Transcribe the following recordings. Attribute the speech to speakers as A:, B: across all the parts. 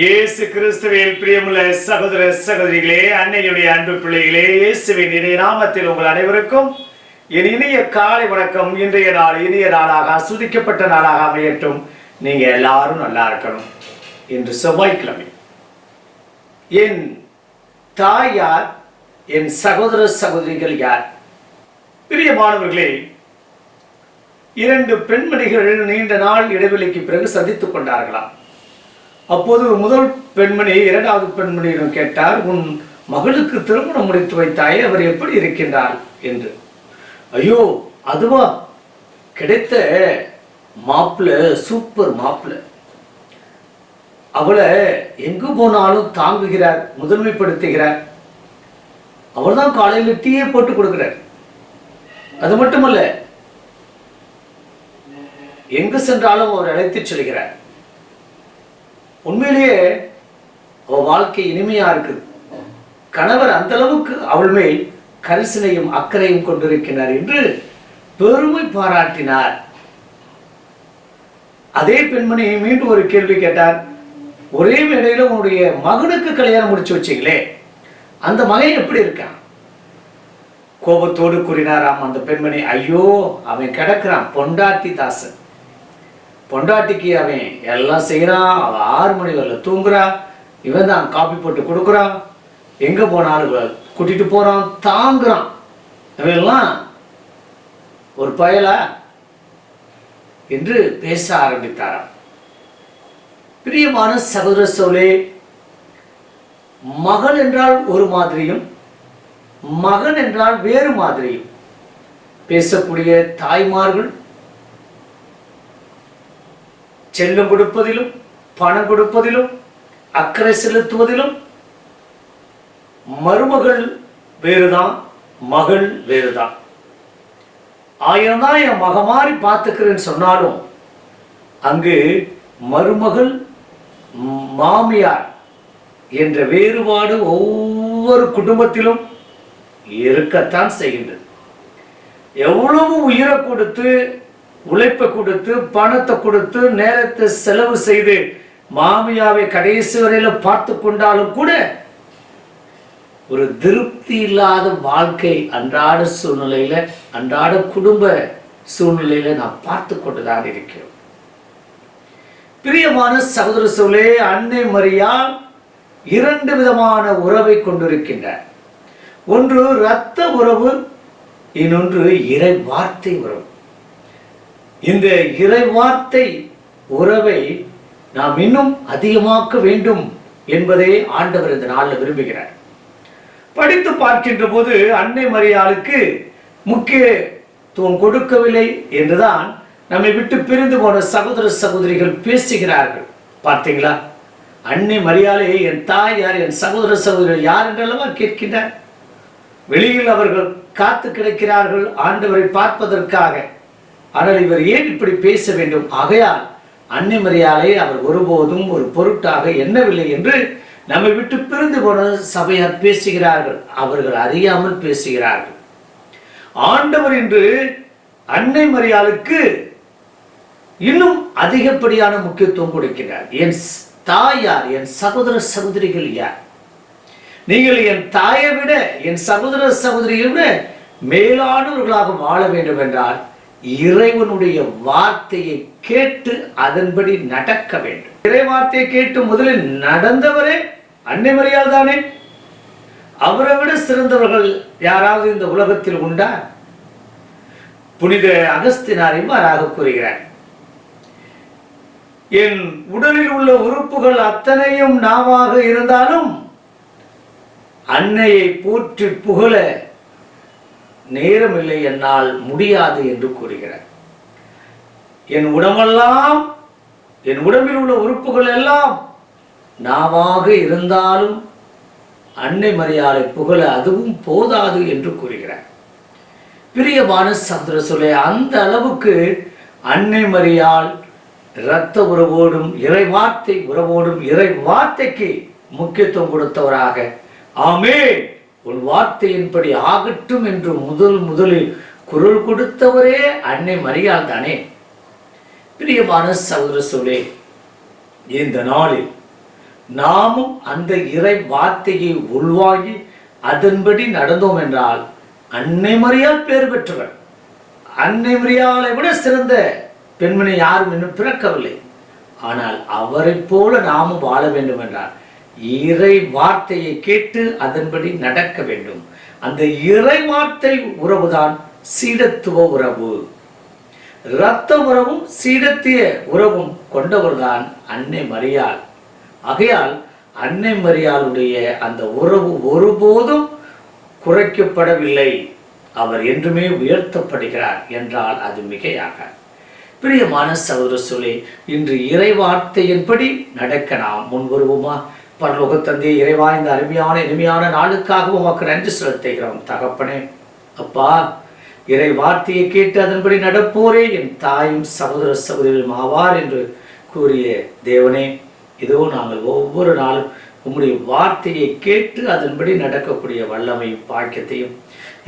A: இயேசு கிறிஸ்துவில் பிரியமுள்ள சகோதர சகோதரிகளே அன்னையுடைய அன்பு பிள்ளைகளே இயேசுவின் இணைய நாமத்தில் உங்கள் அனைவருக்கும் என் இனிய காலை வணக்கம். இன்றைய நாள் இனிய நாளாக அசுதிக்கப்பட்ட நாளாக அமையட்டும். நீங்க எல்லாரும் நல்லா இருக்கணும். இன்று செவ்வாய்க்கிழமை. என் தாய் யார்? என் சகோதர சகோதரிகள் யார்? பிரியமானவர்களே இரண்டு பெண்மணிகள் நீண்ட நாள் இடைவெளிக்கு பிறகு சந்தித்துக் கொண்டார்களாம். அப்போது முதல் பெண்மணி இரண்டாவது பெண்மணியிடம் கேட்டார் உன் மகளுக்கு திருமணம் முடித்து வைத்தாயே அவர் எப்படி இருக்கின்றார்? என்று. ஐயோ அதுவா? கிடைத்த மாப்பிள்ள சூப்பர் மாப்பிள்ள அவளை எங்கு போனாலும் தாங்குகிறார் முதன்மைப்படுத்துகிறார். அவர்தான் காலையில் டீயே போட்டு கொடுக்கிறார். அது மட்டுமல்ல எங்கு சென்றாலும் அவர் அழைத்து செல்கிறார். உண்மையிலேயே அவ வாழ்க்கை இனிமையா இருக்குது கணவர் அந்த அளவுக்கு அவள் மேல் கரிசனையும் அக்கறையும் கொண்டிருக்கிறார் என்று பெருமை பாராட்டினார். அதே பெண்மணி மீண்டும் ஒரு கேள்வி கேட்டார். ஒரே மேடையில உன்னுடைய மகனுக்கு கல்யாணம் முடிச்சு வச்சீங்களே அந்த மகன் எப்படி இருக்கான்? கோபத்தோடு கூறினாராம் அந்த பெண்மணி ஐயோ அவன் கிடக்குறான் பொண்டாட்டி தாசன். பொண்டாட்டிக்கு அவன் எல்லாம் செய்கிறான் அவள் ஆறு மணி வரல தூங்குறா. இவன் தான் காப்பி போட்டு கொடுக்குறான். எங்கே போனாலும் கூட்டிகிட்டு கூட்டிட்டு போகிறான் தாங்குறான். இவெல்லாம் ஒரு பயலா என்று பேச ஆரம்பித்தாராம். பிரியமான சகோதர சோலே மகள் என்றால் ஒரு மாதிரியும் மகன் என்றால் வேறு மாதிரியும் பேசக்கூடிய தாய்மார்கள் செல்லம் கொடுப்பதிலும் பணம் கொடுப்பதிலும் அக்கறை செலுத்துவதிலும் மருமகள் வேறுதான் மகள் வேறுதான். ஆயிரம் தான் என் மக மாதிரி பார்த்துக்கிறேன்னு சொன்னாலும் அங்கு மருமகள் மாமியார் என்ற வேறுபாடு ஒவ்வொரு குடும்பத்திலும் இருக்கத்தான் செய்கின்றது. எவ்வளவு உயிரை கொடுத்து உழைப்பை கொடுத்து பணத்தை கொடுத்து நேரத்தை செலவு செய்து மாமியாவை கடைசி வரையில பார்த்து கொண்டாலும் கூட ஒரு திருப்தி இல்லாத வாழ்க்கை அன்றாட சூழ்நிலையில அன்றாட குடும்ப சூழ்நிலையில நாம் பார்த்து கொண்டுதான் இருக்கிறோம். பிரியமான சகோதர சோலே அன்னை மரியால் இரண்டு விதமான உறவை கொண்டிருக்கின்றார். ஒன்று இரத்த உறவு இன்னொன்று இறை வார்த்தை உறவு. இந்த இறைவார்த்தை உறவை நாம் இன்னும் அதிகமாக்க வேண்டும் என்பதை ஆண்டவர் இந்த நாளில் விரும்புகிறார். படித்து பார்க்கின்ற போது அன்னை மரியாளுக்கு முக்கியத்துவம் கொடுக்கவில்லை என்றுதான் நம்மை விட்டு பிரிந்து போன சகோதர சகோதரிகள் பேசுகிறார்கள். பார்த்தீங்களா? அன்னை மரியாதை என் தாய் யார் என் சகோதர சகோதரிகள் யார் என்றல்லவா கேட்கின்றார் வெளியில் அவர்கள் காத்து கிடக்கிறார்கள் ஆண்டவரை பார்ப்பதற்காக. ஆனால் இவர் ஏன் இப்படி பேச வேண்டும்? ஆகையால் அன்னை அவர் ஒருபோதும் ஒரு பொருட்டாக எண்ணவில்லை என்று நம்மை விட்டு பிரிந்து போன சபையார் பேசுகிறார்கள். அவர்கள் அறியாமல் பேசுகிறார்கள். ஆண்டவர் என்று அன்னை மரியாளுக்கு இன்னும் அதிகப்படியான முக்கியத்துவம் கொடுக்கிறார். என் தாயார் என் சகோதர சகோதரிகள் யார்? நீங்கள் என் தாயை விட என் சகோதர சகோதரியை விட மேலானவர்களாக வாழ வேண்டும் என்றால் இறைவனுடைய வார்த்தையை கேட்டு அதன்படி நடக்க வேண்டும். இறை வார்த்தையை கேட்டு முதலில் நடந்தவரே அன்னை மரியாள் தானே? அவரை விட சிறந்தவர்கள் யாராவது இந்த உலகத்தில் உண்டா? புனித அகஸ்தினார் இவ்வாறாக கூறுகிறார். என் உடலில் உள்ள உறுப்புகள் அத்தனையும் நாவாக இருந்தாலும் அன்னையை போற்றி புகழ நேரமில்லை என்னால் முடியாது என்று கூறுகிறார். என் உடம்பெல்லாம் என் உடம்பில் உள்ள உறுப்புகள் எல்லாம் நாவாக இருந்தாலும் அன்னை மரியாதை புகழ அதுவும் போதாது என்று கூறுகிறார். பிரியமான சந்திர சொல்லே அந்த அளவுக்கு அன்னை மரியாள் இரத்த உறவோடும் இறை வார்த்தை உறவோடும் இறை வார்த்தைக்கு முக்கியத்துவம் கொடுத்தவராக. ஆமே உன் வார்த்தையின்படி ஆகட்டும் என்று முதல் முதலில் குரல் கொடுத்தவரே அன்னை மரியாள் தானே. பிரியமான சகோதர சொல்லே இந்த நாளில் நாமும் அந்த இறை வார்த்தையை உள்வாங்கி அதன்படி நடந்தோம் என்றால் அன்னை மரியால் பேர் பெற்றவர். அன்னை மரியாளை விட சிறந்த பெண்மணி யாரும் இன்னும் பிறக்கவில்லை. ஆனால் அவரைப் போல நாமும் வாழ வேண்டும் என்றார் இறை வார்த்தையை கேட்டு அதன்படி நடக்க வேண்டும். அந்த இறை வார்த்தை உறவுதான் சீடத்துவ உறவு. இரத்த உறவும் சீடத்திய உறவும் கொண்டவர்தான் அன்னை மரியாள். ஆகையால் அன்னை மரியாளுடைய அந்த உறவு ஒருபோதும் குறைக்கப்படவில்லை. அவர் என்றுமே உயர்த்தப்படுகிறார் என்றால் அது மிகையாக பிரியமான சகோதர சொல்லி இன்று இறை வார்த்தையின்படி நடக்க நாம் முன் வருவோமா பரலோக தந்தையை இறைவா இந்த அருமையான இனிமையான நாளுக்காக உமக்கு நன்றி செலுத்துகிறோம். தகப்பனே அப்பா இறை வார்த்தையை கேட்டு அதன்படி நடப்போரே என் தாயும் சகோதர சகோதரிகளும் ஆவார் என்று கூறிய தேவனே இதோ நாங்கள் ஒவ்வொரு நாளும் உம்முடைய வார்த்தையை கேட்டு அதன்படி நடக்கக்கூடிய வல்லமையும் பாக்கியத்தையும்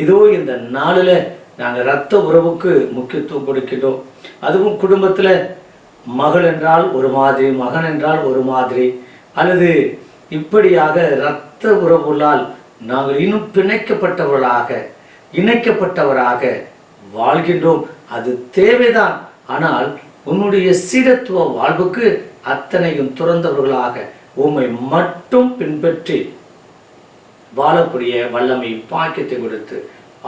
A: இதோ இந்த நாளில் நாங்கள் இரத்த உறவுக்கு முக்கியத்துவம் கொடுக்கின்றோம். அதுவும் குடும்பத்தில் மகள் என்றால் ஒரு மாதிரி மகன் என்றால் ஒரு மாதிரி அல்லது இப்படியாக இரத்த உறவுகளால் நாங்கள் இன்னும் பிணைக்கப்பட்டவர்களாக இணைக்கப்பட்டவராக வாழ்கின்றோம். அது தேவைதான். ஆனால் உன்னுடைய சீடத்துவ வாழ்வுக்கு அத்தனையும் துறந்தவர்களாக உம்மை மட்டும் பின்பற்றி வாழக்கூடிய வல்லமை பாக்கியத்தை கொடுத்து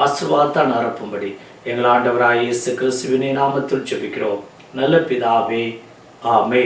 A: ஆசிர்வாதத்தான் நிரப்பும்படி எங்கள் ஆண்டவராய் இயேசு கிறிஸ்துவினை நாமத்தில் ஜெபிக்கிறோம். நல்ல பிதாவே ஆமே